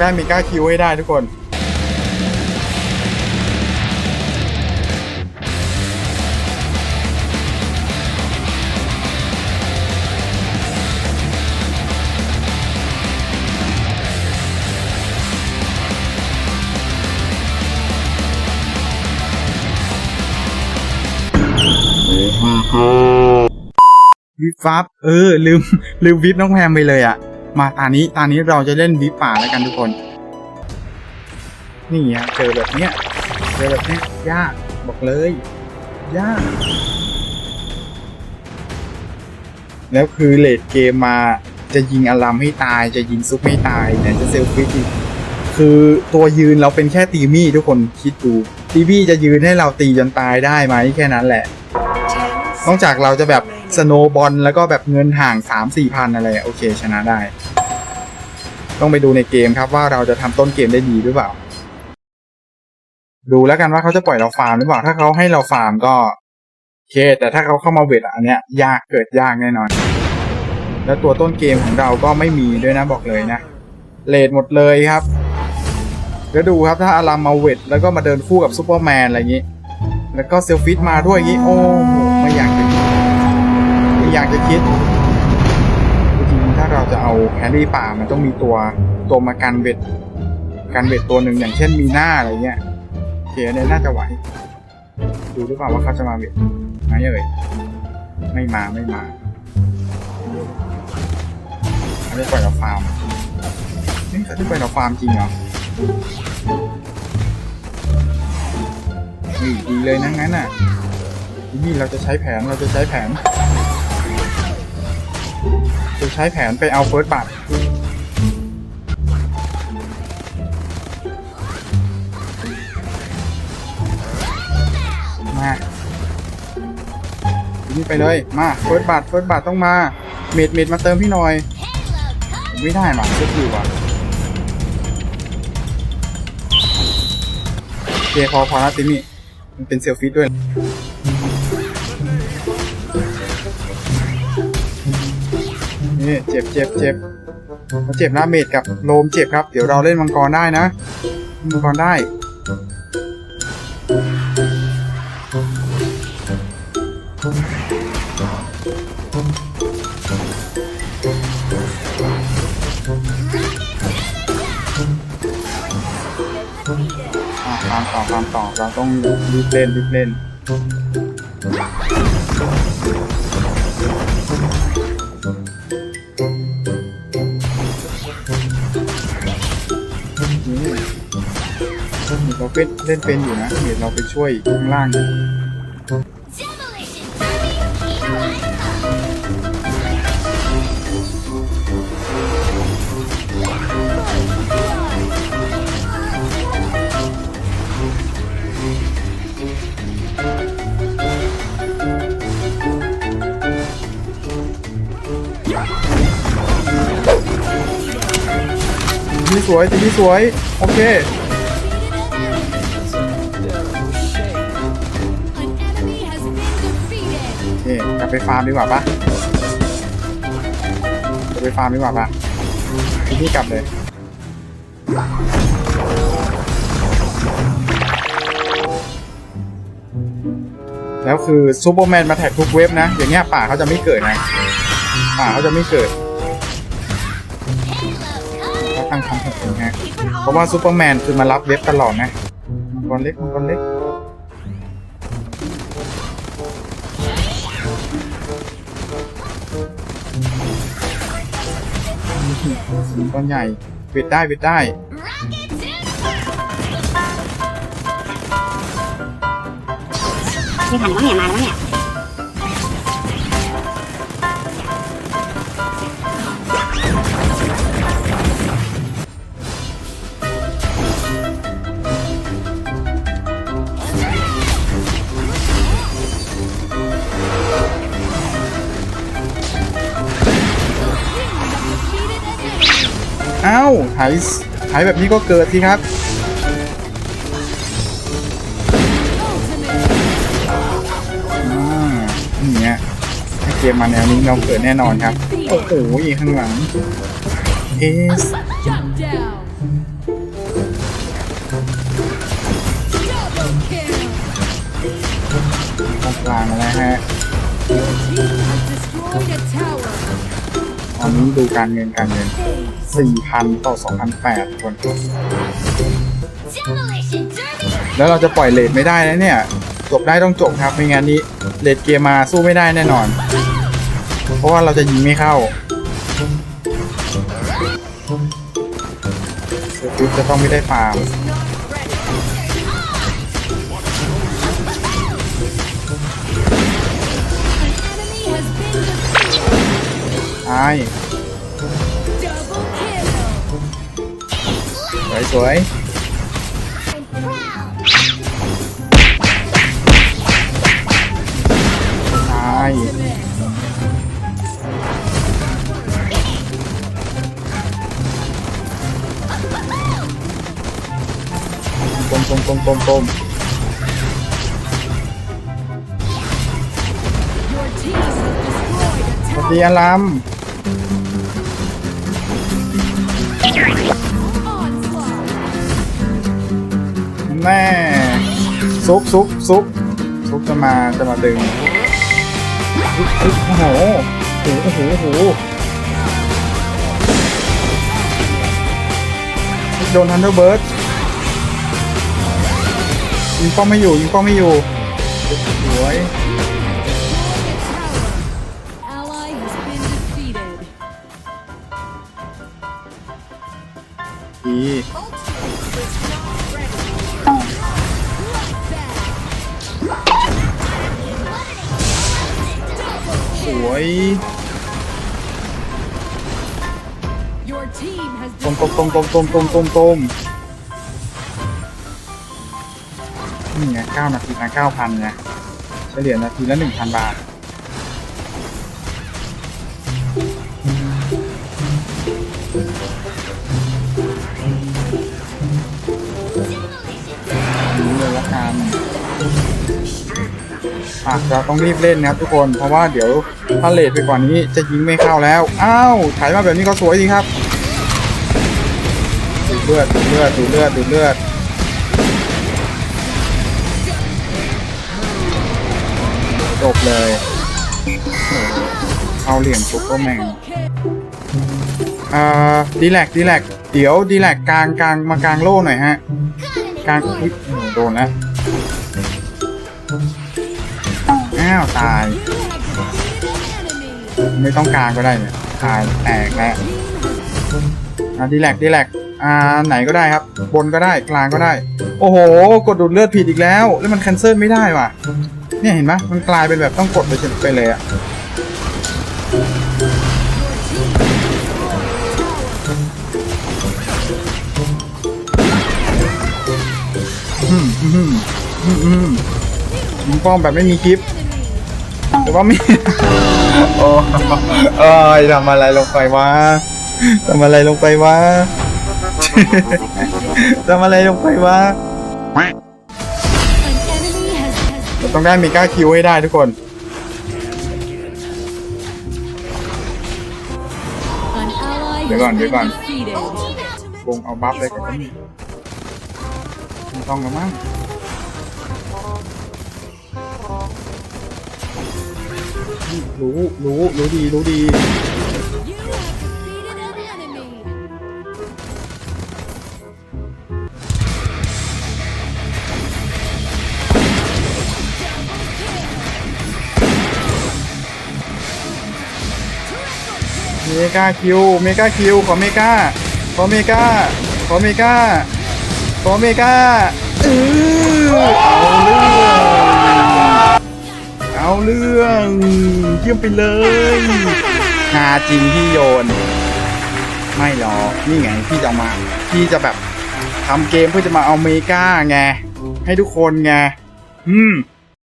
ได้เมกาคิวให้ได้ทุกคน วิบฟับ เออ ลืม ลืมวิบน้องแพมไปเลยอะ มาตานี้ตานี้เราจะเล่นวิป่าแล้วกันทุกคน นี่ฮะเจอแบบเนี้ยเจอแบบเนี้ยยากบอกเลยยาก แล้วคือเลดเกมมาจะยิงอลัมให้ตาย จะยิงซุปให้ตายเนี่ยจะเซลฟิชอีกคือตัวยืนเราเป็นแค่ตีมี่ทุกคนคิดดูตีมี่จะยืนให้เราตีจนตายได้ไหมแค่นั้นแหละ นอกจากเราจะแบบสโนบอลแล้วก็แบบเงินห่างสามสี่พันอะไรโอเคชนะได้ ต้องไปดูในเกมครับว่าเราจะทำต้นเกมได้ดีหรือเปล่า ดูแล้วกันว่าเขาจะปล่อยเราฟาร์มหรือเปล่าถ้าเขาให้เราฟาร์มก็โอเค แต่ถ้าเขาเข้ามาเวทอันเนี้ยยากเกิดยากแน่นอน แล้วตัวต้นเกมของเราก็ไม่มีด้วยนะบอกเลยนะเลดหมดเลยครับก็ดูครับถ้าอารัมมาเวทแล้วก็มาเดินคู่กับซูเปอร์แมนอะไรอย่างนี้ แล้วก็เซลฟิตมาด้วยอย่างนี้ โอ้ อยากจะคิดจริงๆถ้าเราจะเอาแฮร์รี่ป่ามันต้องมีตัวตัวมากันเบ็ดกันเบ็ดตัวหนึ่งอย่างเช่นมีหน้าอะไรเงี้ยเคอันนี้น่าจะไหวดูหรือเปล่าว่าเขาจะมาเบ็ดไหมเอ่ยไม่มาไม่มาอันนี้ปล่อยเราฟาร์มนี่เขาจะปล่อยเราฟาร์มจริงเหรอนี่ดีเลยนะงั้นอะนี่เราจะใช้แผนเราจะใช้แผน ใช้แผนไปเอาเฟิร์สบัตมานี่ไปเลย มาเฟิร์สบัตเฟิร์สบัตต้องมา เมดเมดมาเติมพี่หน่อย ไม่ได้หรอกก็คือว่ะโอเคพอพอแล้วติมี่มันเป็นเซลฟี่ด้วย นี่เจ็บเจ็บเจ็บเขาเจ็บนะเมดกับโลมเจ็บครับ เดี๋ยวเราเล่นมังกรได้นะ มังกรได้ ตามต่อตามต่อเราต้องรีบเล่นรีบเล่น นี้เราเป็นเล่นเป็นอยู่นะเดี๋ยวเราไปช่วยข้างล่าง สวยทีนี้สวย โอเคโอเคกลับไปฟาร์มดีกว่าปะกลับไปฟาร์มดีกว่าปะทีนี้กลับเลยแล้วคือซูเปอร์แมนมาแท็กทุกเว็บนะ อย่างเงี้ยป่าเขาจะไม่เกิดนะ ป่าเขาจะไม่เกิด ตั้งคำถึงฮะเพราะว่าซูเปอร์แมนคือมารับเว็บตลอดนะมังกรเล็กมังกรเล็กมังกรใหญ่เวทได้เวทได้ไม่ทันแล้วเนี่ยมาแล้วเนี่ย หายหายแบบนี้ก็เกิดสิครับนี่ฮะถ้าเกมมาแนวนี้เราเกิดแน่นอนครับ โอ้โหข้างหลัง เอสกลางแล้วฮะ Shut down. ดูการเงินการเงินสี่พันต่อสองพันแปดคน แล้วเราจะปล่อยเลทไม่ได้นะเนี่ย จบได้ต้องจบครับ ไม่งั้นนี้เลทเกมมาสู้ไม่ได้แน่นอน เพราะว่าเราจะยิงไม่เข้าเซฟิจะต้องไม่ได้ฟาร์ม ตายสวยสวยตายต้มต้มต้มต้มต้มสวัสดีอลัม แม่ซุกซุกซุกซุกจะมาจะมาดึงโอ้โหโอ้โหโอ้โหโอ้โหโดนทันเดอร์เบิร์ดยิงป้อมไม่อยู่ยิงป้อมไม่อยู่สวย ดีสวยต้มต้มต้มต้มต้มต้มต้มต้มนี่ไงเก้านาทีละเก้าพันไงเฉลี่ยนาทีละหนึ่งพันบาท อะเราต้องรีบเล่นนะครับทุกคน เพราะว่าเดี๋ยวถ้าเลทไปกว่านี้จะยิงไม่เข้าแล้ว อ้าวถ่ายมาแบบนี้ก็สวยดีครับดูเลือดดูเลือดดูเลือดดูเลือดจบเลย เอาเหลี่ยมซุปเปอร์แมนอ่าดีแลกดีแลกเดี๋ยวดีแลกกลางกลางมากลางโล่หน่อยฮะ กลางอุ๊ยโดนแล้ว อ้าวตาย ไม่ต้องกลางก็ได้เนี่ยตายแตกแล้วอ่าดีแลกดีแลกอ่าไหนก็ได้ครับ บนก็ได้กลางก็ได้ โอ้โห กดดูดเลือดผิดอีกแล้ว แล้วมันแคนเซิลไม่ได้ว่ะ เนี่ยเห็นไหมมันกลายเป็นแบบต้องกดไปไปเลยอะอืมอืมอืมอืม ยิงป้อมแบบไม่มีคลิปแต่ว่ามีโอ้เอ้ยทำอะไรลงไปวะทำอะไรลงไปวะทำอะไรลงไปวะ An enemy has, has เราต้องได้เมกาคิวให้ได้ทุกคน an ally Để has con, để been con. defeated. วงเอาบัฟเลยก็มีไม่ต้องแล้วมั้ง รู้ รู้ รู้ดี รู้ดีเมกาคิว เมกาคิว ขอเมกาขอเมกาขอเมกาขอเมกาเออ เอาเรื่องเยี่ยมไปเลยหาจริงที่โยน ไม่หรอกนี่ไงพี่จะมา พี่จะแบบทำเกมเพื่อจะมาเอาเมกาไง ให้ทุกคนไง อืม